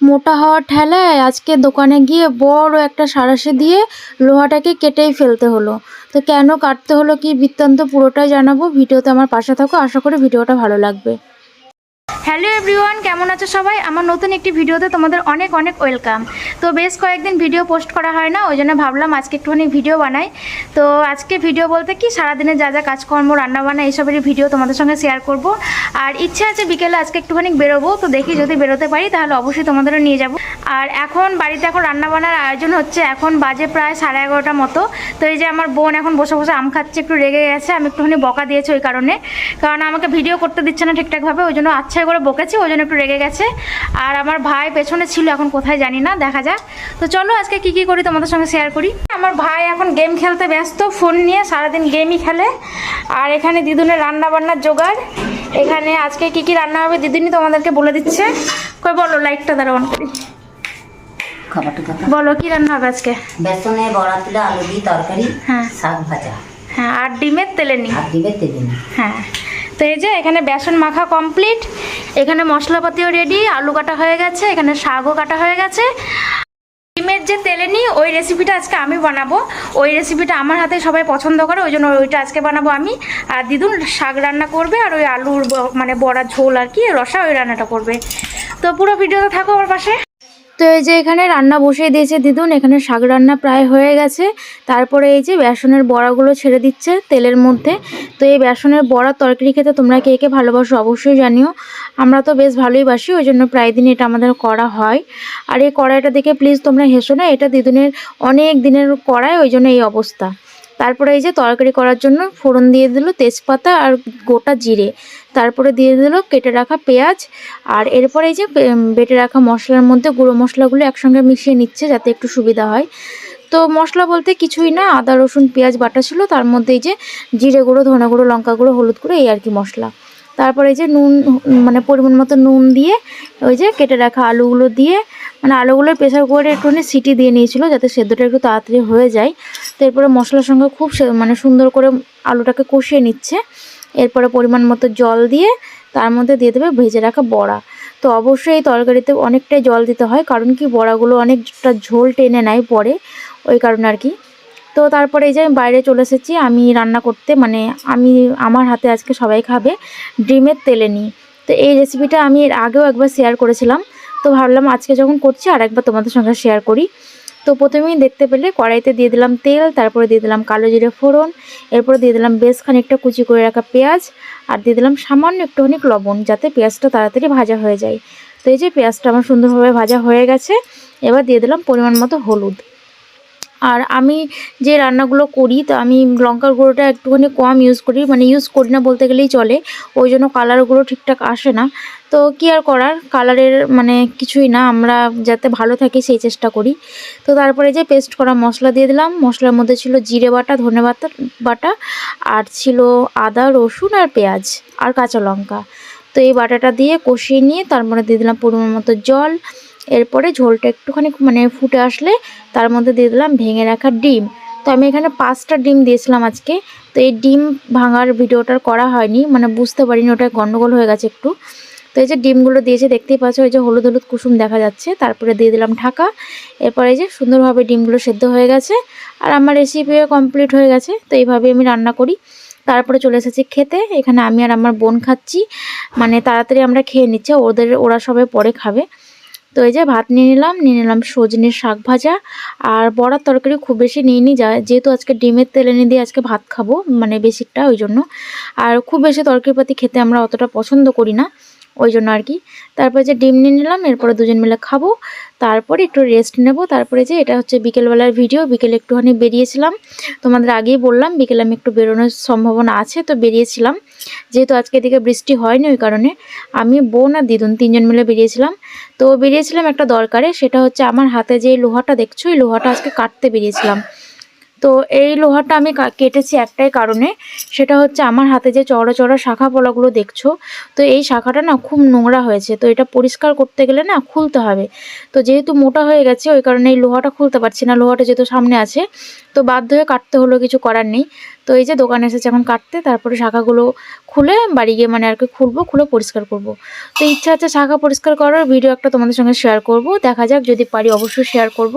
মোটা হওয়ার ঠেলায় আজকে দোকানে গিয়ে বড় একটা সারাশে দিয়ে লোহাটাকে কেটেই ফেলতে হলো। তো কেন কাটতে হলো কি বৃত্তান্ত পুরোটাই জানাব। ভিডিওতে আমার পাশে থাকো। আশা করি ভিডিওটা ভালো লাগবে। হ্যালো এভরিওয়ান, কেমন আছো সবাই? আমার নতুন একটি ভিডিওতে তোমাদের অনেক অনেক ওয়েলকাম। তো বেশ কয়েকদিন ভিডিও পোস্ট করা হয় না, ওই জন্য ভাবলাম আজকে একটুখানি ভিডিও বানাই। তো আজকে ভিডিও বলতে কি, সারাদিনে যা যা কাজকর্ম, রান্নাবান্না, এইসবেরই ভিডিও তোমাদের সঙ্গে শেয়ার করব। আর ইচ্ছে আছে বিকেলে আজকে একটুখানি বেরোবো, তো দেখি যদি বেরোতে পারি, তাহলে অবশ্যই তোমাদেরও নিয়ে যাব। আর এখন বাড়িতে এখন রান্নাবান্নার আয়োজন হচ্ছে, এখন বাজে প্রায় সাড়ে এগারোটা মতো। তো এই যে আমার বোন এখন বসে বসে আম খাচ্ছে, একটু রেগে গেছে, আমি একটুখানি বকা দিয়েছি ওই কারণে। কারণ আমাকে ভিডিও করতে দিচ্ছে না ঠিকঠাকভাবে, ওই জন্য আচ্ছাই করে বকেছি ওই জন্য একটু রেগে গেছে। আর আমার ভাই পেছনে ছিল এখন কোথায় জানি না দেখা যাক। তো চলো আজকে কি কি করি তোমাদের সঙ্গে শেয়ার করি। আমার ভাই এখন গেম খেলতে ব্যস্ত ফোন নিয়ে সারাদিন গেমই খেলে। আর এখানে দিদুনের রান্না বান্নার জোগাড়। এখানে আজকে কি কি রান্না হবে দিদিনই তোমাদেরকে বলে দিচ্ছে। কই বলো লাইটটা দ্বারা অন করি। বলো কি রান্না হবে আজকে? বেসনে বড়া তুলে আলু দিয়ে তরকারি হ্যাঁ। শাক ভাজা। হ্যাঁ আর ডিমের তেলে নি আর দিবে তেদিন হ্যাঁ। তো এই যে এখানে বেসন মাখা কমপ্লিট, এখানে মশলাপাতিও রেডি আলু কাটা হয়ে গেছে, এখানে শাকও কাটা হয়ে গেছে। ডিমের যে তেলে নিই ওই রেসিপিটা আজকে আমি বানাবো। ওই রেসিপিটা আমার হাতে সবাই পছন্দ করে, ওই জন্য ওইটা আজকে বানাবো আমি। আর দিদুন শাক রান্না করবে, আর ওই আলুর মানে বড়া ঝোল আর কি, রসা ওই রান্নাটা করবে। তো পুরো ভিডিওতে থাকো আমার পাশে। তো এই যে এখানে রান্না বসিয়ে দিয়েছে দিদুন, এখানে শাক রান্না প্রায় হয়ে গেছে। তারপরে এই যে বেসনের বড়াগুলো ছেড়ে দিচ্ছে তেলের মধ্যে। তো এই বেসনের বড়া তরকারি খেতে তোমরা কে কে ভালোবাসো অবশ্যই জানিও। আমরা তো বেশ ভালোই বাসি, ওই জন্য প্রায় দিন এটা আমাদের করা হয়। আর এই কড়াইটা দেখে প্লিজ তোমরা হেসো না, এটা দিদুনের অনেক দিনের কড়াই, ওই জন্য এই অবস্থা। তারপরে এই যে তরকারি করার জন্য ফোড়ন দিয়ে দিল তেজপাতা আর গোটা জিরে। তারপরে দিয়ে দিল কেটে রাখা পেঁয়াজ আর এরপরে এই যে বেটে রাখা মশলার মধ্যে গুঁড়ো মশলাগুলো একসঙ্গে মিশিয়ে নিচ্ছে যাতে একটু সুবিধা হয়। তো মশলা বলতে কিছুই না, আদা, রসুন, পেঁয়াজ, বাটা ছিল। তার মধ্যে এই যে জিরে গুঁড়ো, ধনে গুঁড়ো, লঙ্কা গুঁড়ো, হলুদ গুঁড়ো, এই আর কি মশলা। তারপরে এই যে নুন মানে পরিমাণ মতো নুন দিয়ে ওই যে কেটে রাখা আলুগুলো দিয়ে মানে আলুগুলোর প্রেসার কুকারে একটুখানি সিটি দিয়ে নিয়েছিল যাতে সেদ্ধটা একটু তাড়াতাড়ি হয়ে যায়। তো এরপরে মশলার সঙ্গে খুব মানে সুন্দর করে আলুটাকে কষিয়ে নিচ্ছে। এরপরে পরিমাণ মতো জল দিয়ে তার মধ্যে দিয়ে দেবে ভেজে রাখা বড়া। তো অবশ্যই এই তরকারিতে অনেকটাই জল দিতে হয়, কারণ কি বড়াগুলো অনেকটা ঝোল টেনে নেয় পরে, ওই কারণে আর কি। তো তারপরে এই যে আমি বাইরে চলে এসেছি, আমি রান্না করতে মানে আমি, আমার হাতে আজকে সবাই খাবে ডিমের তেলে নিই তো এই রেসিপিটা আমি এর আগেও একবার শেয়ার করেছিলাম। তো ভাবলাম আজকে যখন করছি আর একবার তোমাদের সঙ্গে শেয়ার করি। তো প্রথমেই দেখতে পেলে কড়াইতে দিয়ে দিলাম তেল, তারপরে দিয়ে দিলাম কালো জিরে ফোড়ন, এরপরে দিয়ে দিলাম বেশ খানিকটা কুচি করে রাখা পেঁয়াজ, আর দিয়ে দিলাম সামান্য একটুখানি লবণ যাতে পেঁয়াজটা তাড়াতাড়ি ভাজা হয়ে যায়। তো এই যে পেঁয়াজটা আমার সুন্দরভাবে ভাজা হয়ে গেছে, এবার দিয়ে দিলাম পরিমাণ মতো হলুদ। আর আমি যে রান্নাগুলো করি, তো আমি লঙ্কার গুঁড়োটা একটুখানি কম ইউজ করি মানে ইউজ করি না বলতে গেলেই চলে। ওই জন্য কালারগুলো ঠিকঠাক আসে না। তো কী আর করার? কালারের মানে কিছুই না, আমরা যাতে ভালো থাকি সেই চেষ্টা করি। তো তারপরে যে পেস্ট করা মশলা দিয়ে দিলাম, মশলার মধ্যে ছিল জিরে বাটা, ধনে বাটা বাটা, আর ছিল আদা, রসুন আর পেঁয়াজ আর কাঁচা লঙ্কা। তো এই বাটাটা দিয়ে কষিয়ে নিয়ে তার মধ্যে দিয়ে দিলাম পরিমাণ মতো জল এরপরে ঝোলটা একটুখানি মানে ফুটে আসলে তার মধ্যে দিয়ে দিলাম ভেঙে রাখা ডিম। তো আমি এখানে পাঁচটা ডিম দিয়েছিলাম আজকে। তো এই ডিম ভাঙার ভিডিওটার করা হয়নি মানে বুঝতে পারিনি ওটা গণ্ডগোল হয়ে গেছে একটু। তো এই যে ডিমগুলো দিয়েছে, দেখতেই পাচ্ছ ওই যে হলুদ হলুদ কুসুম দেখা যাচ্ছে। তারপরে দিয়ে দিলাম ঢাকা। এরপরে এই যে সুন্দরভাবে ডিমগুলো সেদ্ধ হয়ে গেছে। আর আমার রেসিপিও কমপ্লিট হয়ে গেছে, তো এইভাবে আমি রান্না করি। তারপরে চলে এসেছি খেতে। এখানে আমি আর আমার বোন খাচ্ছি। মানে তাড়াতাড়ি আমরা খেয়ে নিচ্ছি, ওদের ওরা সবাই পরে খাবে। তো এই যে ভাত নিয়ে নিলাম নিয়ে নিলাম সজনের শাক ভাজা। আর বড়ার তরকারি খুব বেশি নিয়ে নিইনি যা যেহেতু আজকে ডিমের তেলে নিয়ে দিয়ে আজকে ভাত খাব মানে বেশিরটা ওই জন্য। আর খুব বেশি তরকারিপাতি খেতে আমরা অতটা পছন্দ করি না। ওই জন্য আর কি। তারপরে যে ডিম নিয়ে নিলাম, এরপরে দুজন মিলে খাব। তারপরে একটু রেস্ট নেব। তারপরে যে এটা হচ্ছে বিকেলবেলার ভিডিও বিকেলে একটুখানি বেরিয়েছিলাম। তোমাদের আগেই বললাম, বিকেলে আমি একটু বেরোনোর সম্ভাবনা আছে, তো বেরিয়েছিলাম। যেহেতু আজকে এদিকে বৃষ্টি হয়নি ওই কারণে, আমি বোন আর দিদুন তিনজন মিলে বেরিয়েছিলাম। তো বেরিয়েছিলাম একটা দরকারে, সেটা হচ্ছে আমার হাতে যে লোহাটা, দেখছ? এই লোহাটা আজকে কাটতে বেরিয়েছিলাম। তো এই লোহাটা আমি কেটেছি একটাই কারণে। সেটা হচ্ছে আমার হাতে যে চড়া চড়া শাখা পলাগুলো দেখছ, তো এই শাখাটা না খুব নোংরা হয়েছে। তো এটা পরিষ্কার করতে গেলে না খুলতে হবে। তো যেহেতু মোটা হয়ে গেছে, ওই কারণে এই লোহাটা খুলতে পারছি না। লোহাটা যেহেতু সামনে আছে, তো বাধ্য হয়ে কাটতে হলো কিছু করার নেই। তো এই যে দোকানে এসেছে এখন কাটতে, তারপরে শাখাগুলো খুলে বাড়ি গিয়ে মানে আর কি খুলবো, খুলে পরিষ্কার করব। তো ইচ্ছা আছে শাখা পরিষ্কার করার, ভিডিও একটা তোমাদের সঙ্গে শেয়ার করব। দেখা যাক যদি পারি অবশ্যই শেয়ার করব।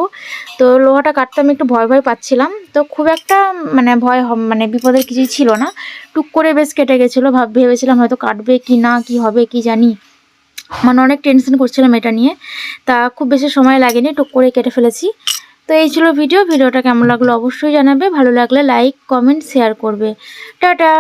তো লোহাটা কাটতে আমি একটু ভয় ভয় পাচ্ছিলাম। তো খুব একটা মানে ভয় মানে বিপদের কিছুই ছিল না। টুক করে বেশ কেটে গেছিল, ভাব, ভেবেছিলাম হয়তো কাটবে কি না, কি হবে, কি জানি। মানে অনেক টেনশন করছিলাম এটা নিয়ে। তা খুব বেশি সময় লাগেনি, টুক করে কেটে ফেলেছি। তো এই ছিল ভিডিও ভিডিওটা কেমন লাগল অবশ্যই জানাবে। ভালো লাগলে লাইক কমেন্ট শেয়ার করবে। টাটা!